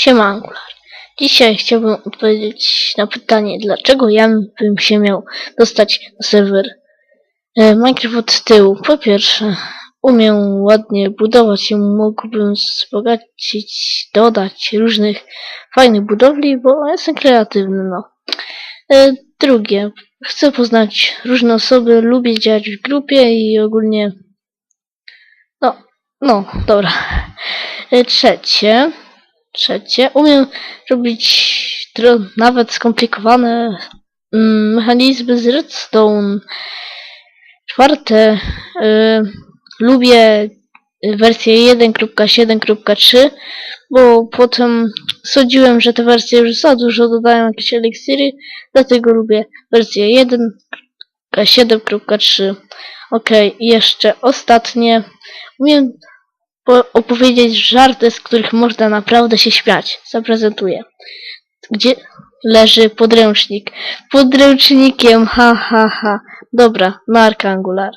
Siema Angular. Dzisiaj chciałbym odpowiedzieć na pytanie, dlaczego ja bym się miał dostać na serwer e, Minecraft od tyłu. Po pierwsze, umiem ładnie budować i mógłbym wzbogacić, dodać różnych fajnych budowli, bo jestem kreatywny, no. E, Drugie, chcę poznać różne osoby, lubię działać w grupie i ogólnie... No, no, dobra. E, Trzecie, trzecie, umiem robić nawet skomplikowane mm, mechanizmy z redstone. Czwarte, y, lubię wersję 1.7.3, bo potem sądziłem, że te wersje już za dużo dodają jakieś eliksiry, dlatego lubię wersję 1.7.3. Okej, i jeszcze ostatnie. Umiem opowiedzieć żarty, z których można naprawdę się śmiać. Zaprezentuję. Gdzie leży podręcznik? Podręcznikiem, ha, ha, ha. Dobra, marka Angular.